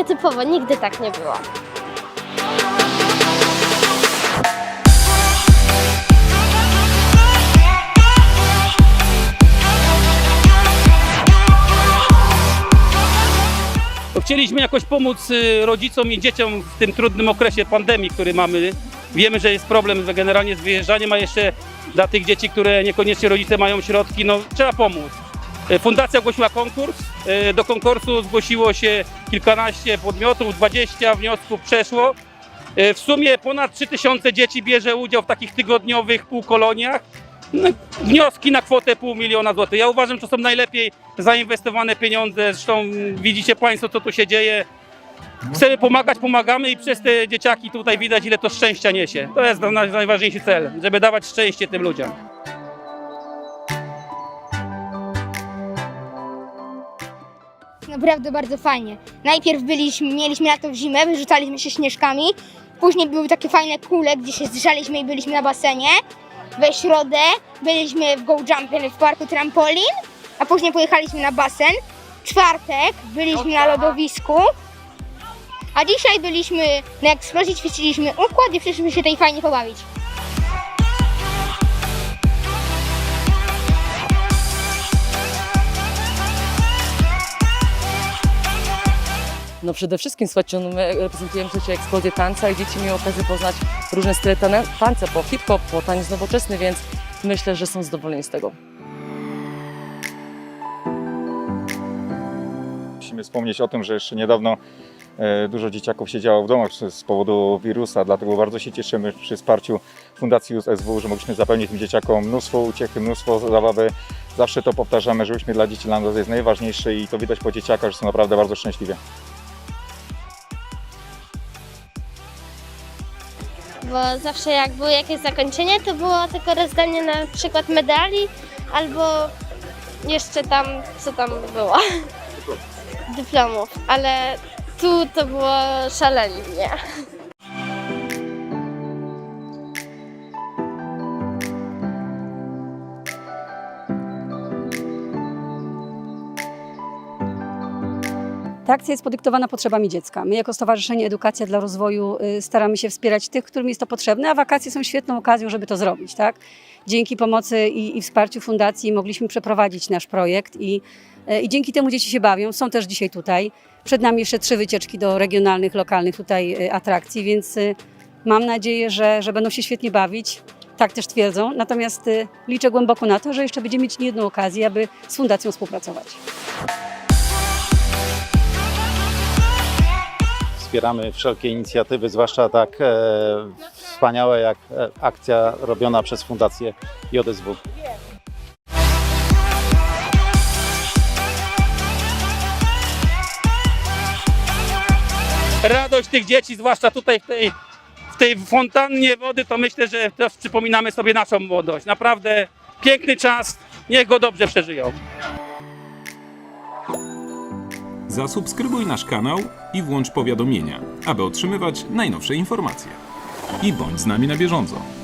nietypowo, nigdy tak nie było. Chcieliśmy jakoś pomóc y, rodzicom i dzieciom w tym trudnym okresie pandemii, który mamy. Wiemy, że jest problem generalnie z wyjeżdżaniem, a jeszcze dla tych dzieci, które niekoniecznie rodzice mają środki, no trzeba pomóc. Y, Fundacja ogłosiła konkurs. Y, Do konkursu zgłosiło się kilkanaście podmiotów, 20 wniosków przeszło. Y, W sumie ponad 3000 dzieci bierze udział w takich tygodniowych półkoloniach. No, Wnioski na kwotę pół miliona złotych. Ja uważam, że są najlepiej zainwestowane pieniądze. Zresztą widzicie Państwo, co tu się dzieje. Chcemy pomagać, pomagamy i przez te dzieciaki tutaj widać, ile to szczęścia niesie. To jest na- najważniejszy cel, żeby dawać szczęście tym ludziom. Naprawdę bardzo fajnie. Najpierw byliśmy, mieliśmy lato w zimę, wyrzucaliśmy się śnieżkami. Później były takie fajne kule, gdzie się zżaliśmy i byliśmy na basenie. We środę byliśmy w Go Jumping w parku trampolin, a później pojechaliśmy na basen. Czwartek byliśmy na lodowisku. A dzisiaj byliśmy na eksplozji, ćwiczyliśmy układ i przyszliśmy się tutaj fajnie pobawić. No przede wszystkim, słuchajcie, no my reprezentujemy przecież eksplozję tańca i dzieci miały okazję poznać różne style tańca, po hip-hop, po taniec nowoczesny, więc myślę, że są zadowoleni z tego. Musimy wspomnieć o tym, że jeszcze niedawno e, dużo dzieciaków siedziało w domach z- powodu wirusa, dlatego bardzo się cieszymy przy wsparciu Fundacji SW, że mogliśmy zapewnić tym dzieciakom mnóstwo uciechy, mnóstwo zabawy. Zawsze to powtarzamy, że uśmiech dla dzieci dla nas jest najważniejszy i to widać po dzieciakach, że są naprawdę bardzo szczęśliwi. Bo zawsze jak było jakieś zakończenie, to było tylko rozdanie na przykład medali albo jeszcze tam, co tam było. Dyplomów. Ale tu to było szalenie. Ta akcja jest podyktowana potrzebami dziecka. My jako Stowarzyszenie Edukacja dla Rozwoju y, staramy się wspierać tych, którym jest to potrzebne, a wakacje są świetną okazją, żeby to zrobić. Tak? Dzięki pomocy i, i wsparciu fundacji mogliśmy przeprowadzić nasz projekt i, y, i dzięki temu dzieci się bawią. Są też dzisiaj tutaj. Przed nami jeszcze trzy wycieczki do regionalnych, lokalnych tutaj y, atrakcji, więc mam nadzieję, że, że będą się świetnie bawić. Tak też twierdzą. Natomiast liczę głęboko na to, że jeszcze będziemy mieć nie jedną okazję, aby z fundacją współpracować. Wspieramy wszelkie inicjatywy, zwłaszcza tak e, wspaniałe jak e, akcja robiona przez Fundację JSW. Radość tych dzieci, zwłaszcza tutaj w tej, w tej fontannie wody, to myślę, że też przypominamy sobie naszą młodość. Naprawdę piękny czas, niech go dobrze przeżyją. Zasubskrybuj nasz kanał i włącz powiadomienia, aby otrzymywać najnowsze informacje. I bądź z nami na bieżąco.